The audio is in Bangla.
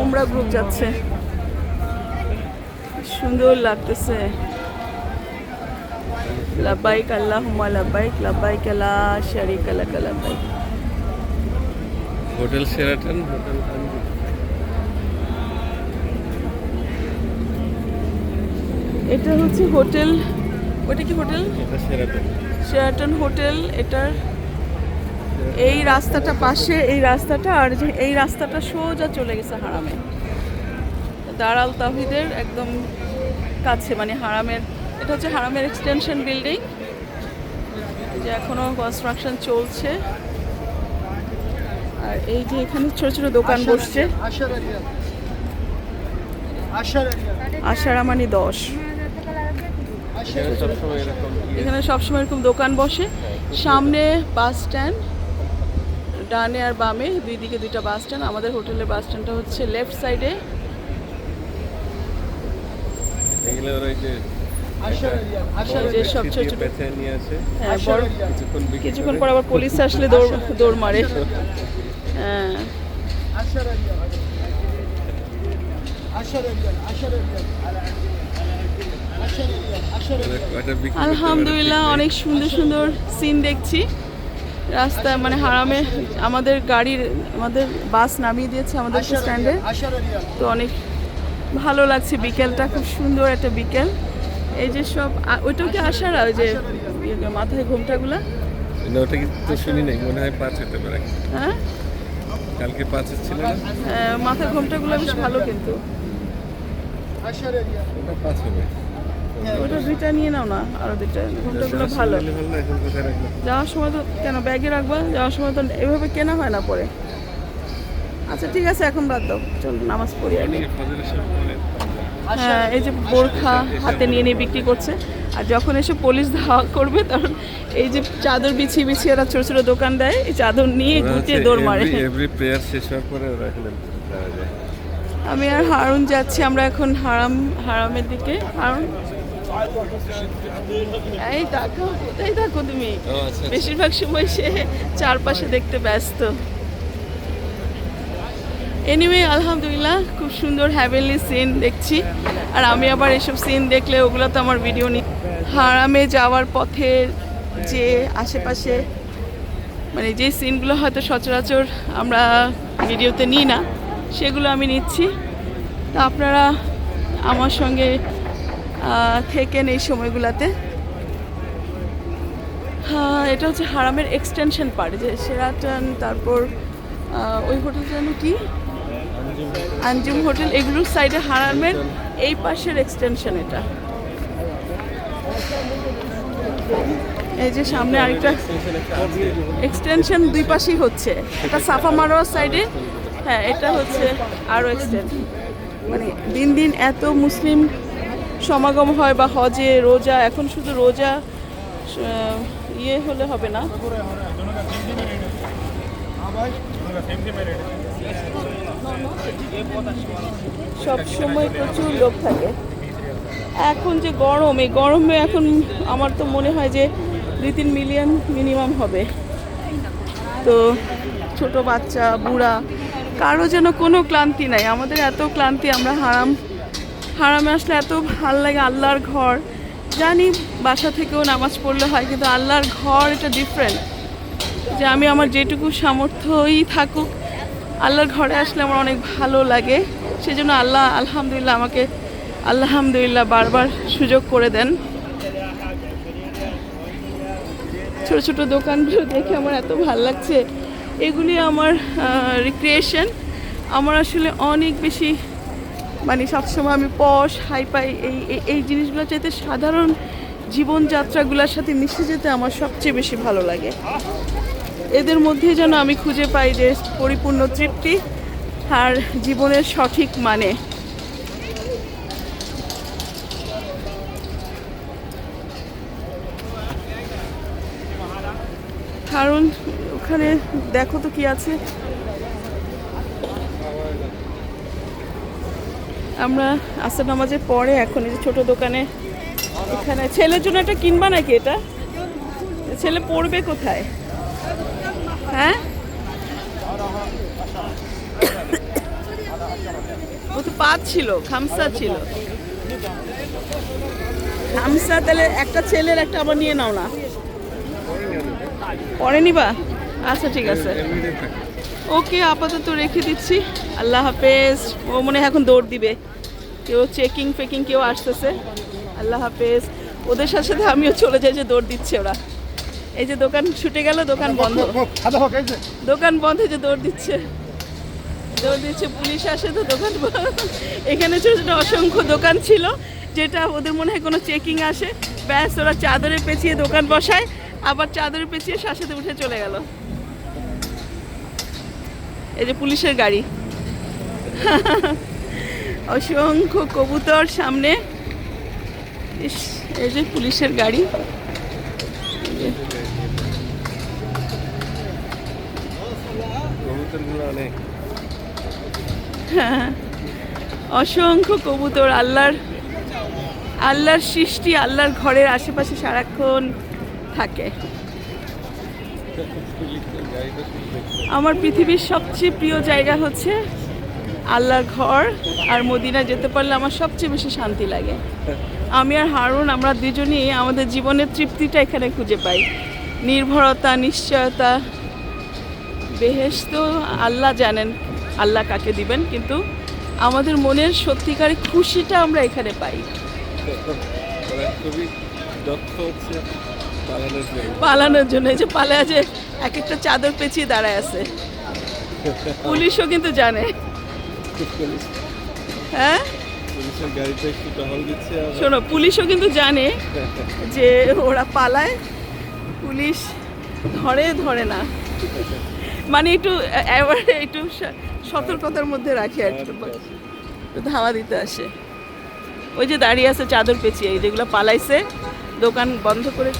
ওমরা গ্রুপ যাচ্ছে। সুন্দর লাগতেছে। লাব্বাইক আল্লাহুম্মা লাব্বাইক লাব্বাইক লা শারিকা লাক লাব্বাইক। হোটেল শেরাটন হোটেল এটা হচ্ছে হোটেল ওটা কি হোটেল? এটা শেরাটন শেরাটন হোটেল এটার এই রাস্তাটা পাশে এই রাস্তাটা আর যে এই রাস্তাটা সোজা চলে গেছে হারামে। দারাল তাহিদের একদম কাছে মানে হারামের এটা হচ্ছে হারামের এক্সটেনশন বিল্ডিং যে এখনও কনস্ট্রাকশন চলছে। আর এই যে এখানে ছোট ছোট দোকান বসছে। আশারামানি দশ। এখানে সবসময় এরকম দোকান বসে। সামনে বাস স্ট্যান্ড ডানে আর বামে দুই দিকে দুইটা বাস স্ট্যান্ড। আমাদের হোটেলের বাস স্ট্যান্ডটা হচ্ছে লেফট সাইডে। হ্যাঁ, কিছুক্ষণ পর আবার পুলিশ আসলে দৌড় মারে। হ্যাঁ আলহামদুলিল্লাহ অনেক সুন্দর সুন্দর সিন দেখছি। রাস্তায় মানে হারামে আমাদের গাড়ির আমাদের বাস নামিয়ে দিয়েছে আমাদের স্ট্যান্ডে। তো অনেক ভালো লাগছে বিকেলটা খুব সুন্দর একটা বিকেল। এই যে সব ওইটাও কি আসার ওই ইয়ে, যে মাথায় ঘোমটাগুলা? ওটা কিন্তু শুনি নাই মনে হয় পাঁচ হতে পারে। হ্যাঁ? কালকে পাঁচ ছিল না? হ্যাঁ, মাথায় ঘোমটাগুলো বেশ ভালো কিন্তু। এরিয়া ওটা পাঁচ হবে। ওটা দুইটা নিয়ে নাও না আরও দুইটা। ঘোমটাগুলো যাওয়ার ভালো। যাওয়ার সময় তো কেন ব্যাগে রাখবা? যাওয়ার সময় তো এভাবে কেনা হয় না পরে। আচ্ছা ঠিক আছে এখন বাদ দাও। চল নামাজ পড়ি। হ্যাঁ এই যে বোরখা হাতে নিয়ে নিয়ে বিক্রি করছে। আর যখন এসে পুলিশ ধাওয়া করবে তখন এই যে চাদর বিছিয়ে বিছিয়ে ওরা ছোট ছোট দোকান দেয় এই চাদর নিয়ে গুটিয়ে দৌড় মারে। every- every শেষ হওয়ার পরে ওরা এখানে আমি আর হারুন যাচ্ছি আমরা এখন হারাম হারামের দিকে। হারুন এই দেখো কোথায় থাকো তুমি। আচ্ছা বেশিরভাগ সময় সে চারপাশে দেখতে ব্যস্ত। এনিওয়ে আলহামদুলিল্লাহ খুব সুন্দর হ্যাভেনলি সিন দেখছি। আর আমি আবার এসব সিন দেখলে ওগুলো তো আমার ভিডিও নি হারামে যাওয়ার পথে যে আশেপাশে মানে যে সিনগুলো হয়তো সচরাচর আমরা ভিডিওতে নিই না সেগুলো আমি নিচ্ছি। তা আপনারা আমার সঙ্গে থেকেন এই সময়গুলোতে। হ্যাঁ এটা হচ্ছে হারামের এক্সটেনশন পার্ট যে সেরাটন, তারপর ওই হোটেলটা যেন কি? আঞ্জুম হোটেল এগুলোর সাইডে হারামের, এই পাশের এক্সটেনশন এটা। এই যে সামনে আরেকটা এক্সটেনশন দুই পাশেই হচ্ছে। এটা সাফা মারোয়ার সাইডে হ্যাঁ এটা হচ্ছে আরও এক্সটেন্ড মানে দিন দিন এত মুসলিম সমাগম হয় বা হজে, রোজা, এখন শুধু রোজা ইয়ে হলে হবে না। সব সময় প্রচুর লোক থাকে। এখন যে গরম, এই গরমে এখন আমার তো মনে হয় যে দুই তিন মিলিয়ন মিনিমাম হবে। তো ছোট বাচ্চা, বুড়া, কারও যেন কোনো ক্লান্তি নাই। আমাদের এত ক্লান্তি, আমরা হারাম। হারামে আসলে এত ভালো লাগে আল্লাহর ঘর। জানি বাসা থেকেও নামাজ পড়লে হয়, কিন্তু আল্লাহর ঘর এটা ডিফারেন্ট যে আমি আমার যেটুকু সামর্থ্যই থাকুক, আল্লাহর ঘরে আসলে আমার অনেক ভালো লাগে। সেজন্য আল্লাহ আলহামদুলিল্লাহ আমাকে আলহামদুলিল্লাহ বারবার সুযোগ করে দেন। ছোট ছোট দোকানগুলো দেখে আমার এত ভালো লাগছে। এগুলি আমার রিক্রিয়েশন আমার আসলে অনেক বেশি মানে সবসময় আমি পশ হাই পাই এই- এই জিনিসগুলো চাইতে সাধারণ জীবনযাত্রাগুলোর সাথে মিশে যেতে আমার সবচেয়ে বেশি ভালো লাগে। এদের মধ্যে যেন আমি খুঁজে পাই যে পরিপূর্ণ তৃপ্তি আর জীবনের সঠিক মানে। কারণ ওখানে দেখো তো কি আছে। আমরা আসর নামাজের পরে এখন এই যে ছোটো দোকানে এখানে ছেলের জন্য এটা কিনবা নাকি এটা? ছেলে পড়বে কোথায়? হ্যাঁ? ও তো পাত ছিল, খামসা ছিল। খামসা, তাহলে একটা ছেলের একটা আবার নিয়ে নাও না। পরে নিবা? আচ্ছা ঠিক আছে। ওকে আপাতত রেখে দিচ্ছি। আল্লাহ হাফেজ। ও মনে হয় এখন দৌড় দিবে। কেউ চেকিং ফেকিং কেউ আসতেছে। আল্লাহ হাফেজ। ওদের সাথে সাথে আমিও চলে যাই যে দৌড় দিচ্ছে ওরা। এই যে দোকান ছুটে গেল দোকান বন্ধ। দোকান বন্ধ যে দৌড় দিচ্ছে। দৌড় দিচ্ছে পুলিশ আসে তো দোকান এখানে ছোটো ছোটো অসংখ্য দোকান ছিল যেটা ওদের মনে হয় কোনো চেকিং আসে। ব্যাস ওরা চাদরে পেঁচিয়ে দোকান বসায়। আবার চাদরে পেঁচিয়ে সাথে উঠে চলে গেল। এই যে পুলিশের গাড়ি। অসংখ্য কবুতর সামনে। ইস, এই যে পুলিশের গাড়ি। অসংখ্য কবুতর আল্লাহর আল্লাহর সৃষ্টি আল্লাহর ঘরের আশেপাশে সারাক্ষণ থাকে। আমার পৃথিবীর সবচেয়ে প্রিয় জায়গা হচ্ছে আল্লাহর ঘর আর মদিনা যেতে পারলে আমার সবচেয়ে বেশি শান্তি লাগে। আমি আর হারুন, আমরা দুজনেই আমাদের জীবনের তৃপ্তিটা এখানে খুঁজে পাই। নির্ভরতা, নিশ্চয়তা বেহেস তো আল্লাহ জানেন আল্লাহ কাকে দিবেন, কিন্তু আমাদের মনের সত্যিকারের খুশিটা আমরা এখানে পাই। খুবই দক্ষ হচ্ছে। পালানোর জন্য। এই যে পালে আছে এক একটা চাদর পেঁচিয়ে দাঁড়ায় আছে। পুলিশও কিন্তু জানে। হ্যাঁ? শোনো পুলিশও কিন্তু জানে যে ওরা পালায়। পুলিশ ধরে ধরে না। মানে একটু এবার একটু সতর্কতার মধ্যে রাখে আর কি। একটু ধাওয়া দিতে আসে। ওই যে দাঁড়িয়ে আছে চাদর পেঁচিয়ে যেগুলো পালাইছে দোকান বন্ধ করে